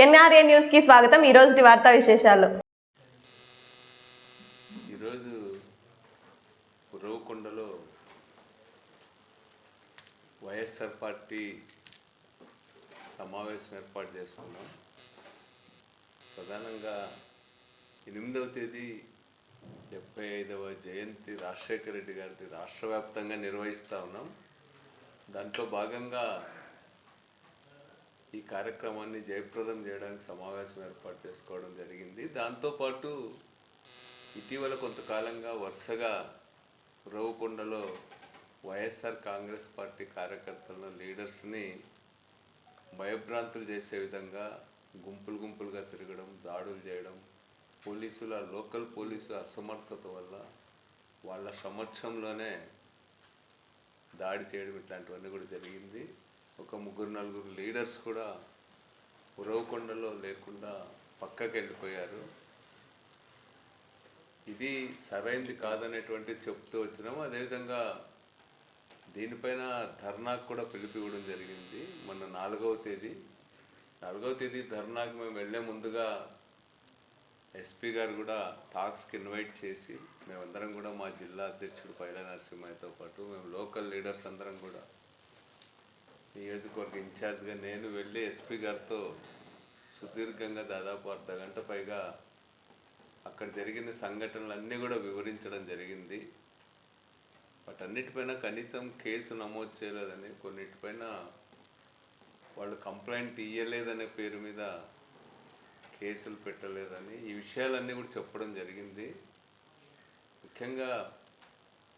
NRA న్యూస్కి స్వాగతం. ఈ రోజు వార్తా విశేషాలు. ఈరోజు ఉరవకొండలో వైఎస్ఆర్ పార్టీ సమావేశం ఏర్పాటు చేసుకున్నాం. ప్రధానంగా ఎనిమిదవ తేదీ డెబ్బై ఐదవ జయంతి రాజశేఖర రెడ్డి గారిది రాష్ట్ర వ్యాప్తంగా నిర్వహిస్తూ ఉన్నాం. దాంట్లో భాగంగా ఈ కార్యక్రమాన్ని జయప్రదం చేయడానికి సమావేశం ఏర్పాటు చేసుకోవడం జరిగింది. దాంతోపాటు ఇటీవల కొంతకాలంగా వరుసగా రవ్వకొండలో వైఎస్ఆర్ కాంగ్రెస్ పార్టీ కార్యకర్తలను లీడర్స్ని భయభ్రాంతులు చేసే విధంగా గుంపులు గుంపులుగా తిరగడం దాడులు చేయడం పోలీసుల లోకల్ పోలీసు అసమర్థత వల్ల వాళ్ళ సమక్షంలోనే దాడి చేయడం ఇట్లాంటివన్నీ కూడా జరిగింది. ఒక ముగ్గురు నలుగురు లీడర్స్ కూడా ఉరవకొండలో లేకుండా పక్కకి వెళ్ళిపోయారు ఇది సరైంది కాదనేటువంటి చెప్తూ వచ్చినాము అదేవిధంగా దీనిపైన ధర్నాకు కూడా పిలుపు ఇవ్వడం జరిగింది మొన్న నాలుగవ తేదీ. నాలుగవ తేదీ ధర్నాకు మేము వెళ్ళే ముందుగా ఎస్పీ గారు కూడా టాక్స్కి ఇన్వైట్ చేసి మేమందరం కూడా మా జిల్లా అధ్యక్షుడు పైల నరసింహయ్యతో పాటు మేము లోకల్ లీడర్స్ అందరం కూడా నియోజకవర్గ ఇన్ఛార్జ్గా నేను వెళ్ళి ఎస్పీ గారితో సుదీర్ఘంగా దాదాపు అర్ధ గంట పైగా అక్కడ జరిగిన సంఘటనలన్నీ కూడా వివరించడం జరిగింది. వాటన్నిటిపైన కనీసం కేసు నమోదు చేయలేదని కొన్నిటిపైన వాళ్ళు కంప్లైంట్ ఇయ్యలేదనే పేరు మీద కేసులు పెట్టలేదని ఈ విషయాలన్నీ కూడా చెప్పడం జరిగింది. ముఖ్యంగా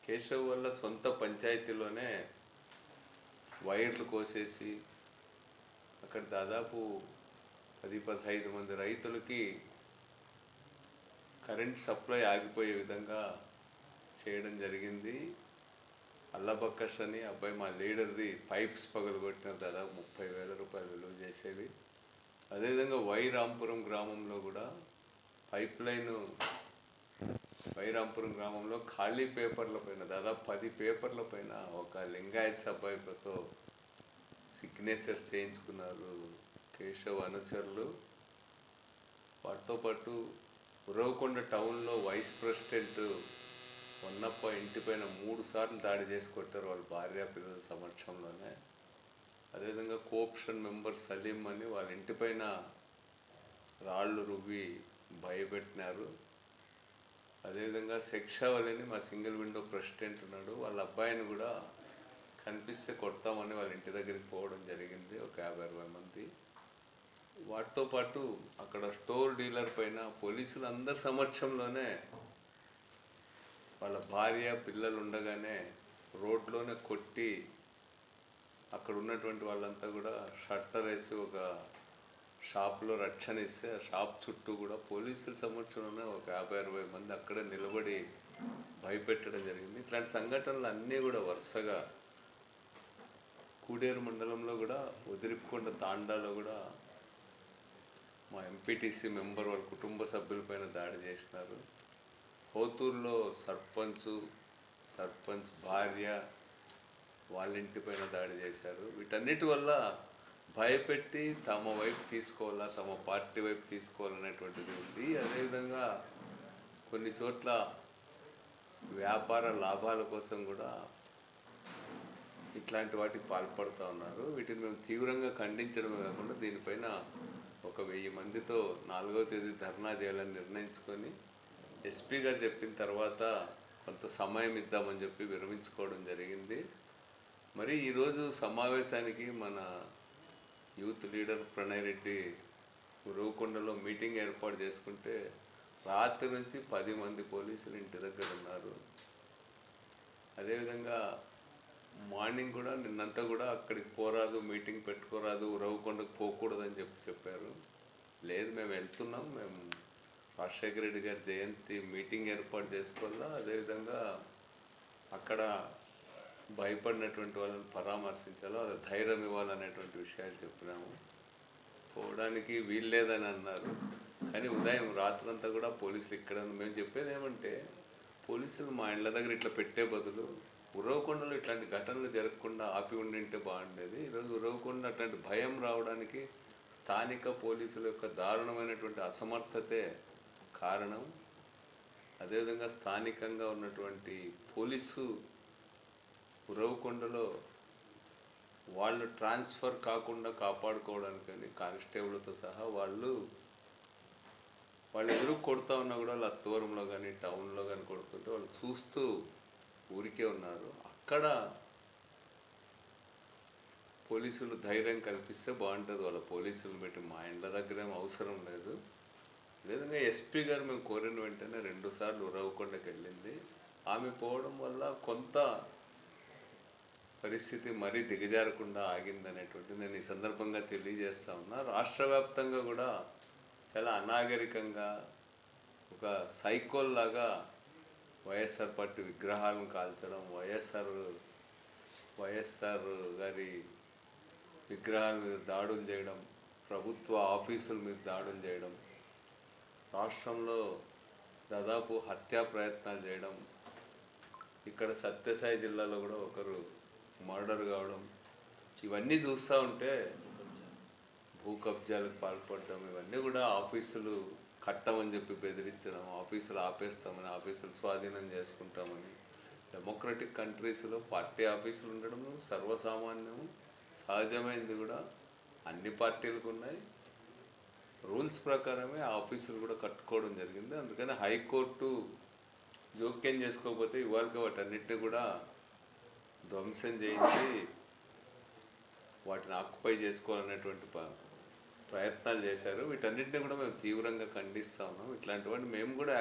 కేశవ్ వల్ల సొంత పంచాయతీలోనే వైర్లు కోసేసి అక్కడ దాదాపు పది పదహైదు మంది రైతులకి కరెంట్ సప్లై ఆగిపోయే విధంగా చేయడం జరిగింది. అల్లబక్కష్ అని అబ్బాయి మా లీడర్ది పైప్స్ పగలగొట్టిన దాదాపు ముప్పై వేల రూపాయలు విలువ చేసేవి అదేవిధంగా వైరాంపురం గ్రామంలో కూడా పైప్ లైన్ బైరాంపురం గ్రామంలో ఖాళీ పేపర్ల పైన దాదాపు పది పేపర్ల పైన ఒక లింగాయత్ సభ్యులతో సిగ్నేచర్స్ చేయించుకున్నారు కేశవ్ అనుచరులు. వాటితో పాటు ఉరవకొండ టౌన్లో వైస్ ప్రెసిడెంట్ ఉన్నప్ప ఇంటిపైన మూడు సార్లు దాడి చేసి కొట్టారు వాళ్ళ భార్య పిల్లల సమక్షంలోనే. అదేవిధంగా కోఆప్షన్ మెంబర్ సలీం అని వాళ్ళ ఇంటిపైన రాళ్ళు రువ్వి భయపెట్టినారు. అదేవిధంగా శిక్షావళిని మా సింగిల్ విండో ప్రెసిడెంట్ ఉన్నాడు. వాళ్ళ అబ్బాయిని కూడా కనిపిస్తే కొడతామని వాళ్ళ ఇంటి దగ్గరికి పోవడం జరిగింది ఒక యాభై అరవై మంది. వాటితో పాటు అక్కడ స్టోర్ డీలర్ పైన పోలీసులు అందరి సమక్షంలోనే వాళ్ళ భార్య పిల్లలు ఉండగానే రోడ్లోనే కొట్టి అక్కడ ఉన్నటువంటి వాళ్ళంతా కూడా షట్టర్ వేసి ఒక షాప్లో రక్షణ ఇస్తే ఆ షాప్ చుట్టూ కూడా పోలీసుల సమక్షంలోనే ఒక యాభై అరవై మంది అక్కడే నిలబడి భయపెట్టడం జరిగింది. ఇట్లాంటి సంఘటనలు అన్నీ కూడా వరుసగా కూడేరు మండలంలో కూడా ఉదిరికొండ తాండాలో కూడా మా ఎంపీటీసీ మెంబర్ వాళ్ళ కుటుంబ సభ్యులపైన దాడి చేసినారు. కోతూరులో సర్పంచ్ సర్పంచ్ భార్య వాళ్ళ ఇంటిపైన దాడి చేశారు. వీటన్నిటి వల్ల భయపెట్టి తమ వైపు తీసుకోవాలా తమ పార్టీ వైపు తీసుకోవాలనేటువంటిది ఉంది. అదేవిధంగా కొన్ని చోట్ల వ్యాపార లాభాల కోసం కూడా ఇట్లాంటి వాటికి పాల్పడుతూ ఉన్నారు. వీటిని మేము తీవ్రంగా ఖండించడమే కాకుండా దీనిపైన ఒక వెయ్యి మందితో నాలుగో తేదీ ధర్నా చేయాలని నిర్ణయించుకొని ఎస్పీ గారు చెప్పిన తర్వాత కొంత సమయం ఇద్దామని చెప్పి విరమించుకోవడం జరిగింది. మరి ఈరోజు సమావేశానికి మన యూత్ లీడర్ ప్రణయ్ రెడ్డి రూకొండలో మీటింగ్ ఏర్పాటు చేసుకుంటే రాత్రి నుంచి పది మంది పోలీసులు ఇంటి దగ్గర ఉన్నారు. అదేవిధంగా మార్నింగ్ కూడా నిన్నంతా కూడా అక్కడికి పోరాదు మీటింగ్ పెట్టుకోరాదు రవ్వకొండకు పోకూడదని చెప్పి చెప్పారు. లేదు మేము వెళ్తున్నాం మేము రాజశేఖర రెడ్డి గారి జయంతి మీటింగ్ ఏర్పాటు చేసుకోవాలా? అదేవిధంగా అక్కడ భయపడినటువంటి వాళ్ళని పరామర్శించాలో అది ధైర్యం ఇవ్వాలనేటువంటి విషయాలు చెప్పినాము. పోవడానికి వీల్లేదని అన్నారు. కానీ ఉదయం రాత్రంతా కూడా పోలీసులు ఇక్కడ మేము చెప్పేది ఏమంటే పోలీసులు మా ఇళ్ళ దగ్గర ఇట్లా పెట్టే బదులు ఉరవకొండలో ఇట్లాంటి ఘటనలు జరగకుండా ఆపి ఉండింటే బాగుండేది. ఈరోజు ఉరవకొండ అట్లాంటి భయం రావడానికి స్థానిక పోలీసుల యొక్క దారుణమైనటువంటి అసమర్థతే కారణం. అదేవిధంగా స్థానికంగా ఉన్నటువంటి పోలీసు ఉరవకొండలో వాళ్ళు ట్రాన్స్ఫర్ కాకుండా కాపాడుకోవడానికని కానిస్టేబుల్తో సహా వాళ్ళు వాళ్ళు ఎదురు కొడుతూ ఉన్నా కూడా లత్వరంలో కానీ టౌన్లో కానీ కొడుతుంటే వాళ్ళు చూస్తూ ఊరికే ఉన్నారు. అక్కడ పోలీసులు ధైర్యం కల్పిస్తే బాగుంటుంది. వాళ్ళ పోలీసులు పెట్టి మా ఇండ్ల దగ్గర ఏం అవసరం లేదు. లేదంటే ఎస్పీ గారు మేము కోరిన వెంటనే రెండుసార్లు ఉరవకొండకి వెళ్ళింది ఆమె పోవడం వల్ల కొంత పరిస్థితి మరీ దిగజారకుండా ఆగిందనేటువంటి నేను ఈ సందర్భంగా తెలియజేస్తా ఉన్నా. రాష్ట్ర వ్యాప్తంగా కూడా చాలా అనాగరికంగా ఒక సైకోల్ లాగా వైఎస్ఆర్ పార్టీ విగ్రహాలను కాల్చడం వైఎస్ఆర్ వైఎస్ఆర్ గారి విగ్రహాల మీద దాడులు చేయడం ప్రభుత్వ ఆఫీసుల మీద దాడులు చేయడం రాష్ట్రంలో దాదాపు హత్యా ప్రయత్నాలు చేయడం ఇక్కడ సత్యసాయి జిల్లాలో కూడా ఒకరు మర్డర్ కావడం ఇవన్నీ చూస్తూ ఉంటే భూ కబ్జాలకు పాల్పడడం ఇవన్నీ కూడా ఆఫీసులు కట్టమని చెప్పి బెదిరించడం ఆఫీసులు ఆపేస్తామని ఆఫీసులు స్వాధీనం చేసుకుంటామని. డెమోక్రటిక్ కంట్రీస్లో పార్టీ ఆఫీసులు ఉండడం సర్వసామాన్యం సహజమైంది కూడా. అన్ని పార్టీలకు ఉన్నాయి. రూల్స్ ప్రకారమే ఆఫీసులు కూడా కట్టుకోవడం జరిగింది. అందుకని హైకోర్టు జోక్యం చేసుకోకపోతే ఇవాళకి వాటన్నిటిని కూడా ధ్వంసం చేయించి వాటిని ఆక్యుపై చేసుకోవాలనేటువంటి ప్రయత్నాలు చేశారు. వీటన్నిటిని కూడా మేము తీవ్రంగా ఖండిస్తా ఉన్నాం. ఇట్లాంటివన్నీ మేము కూడా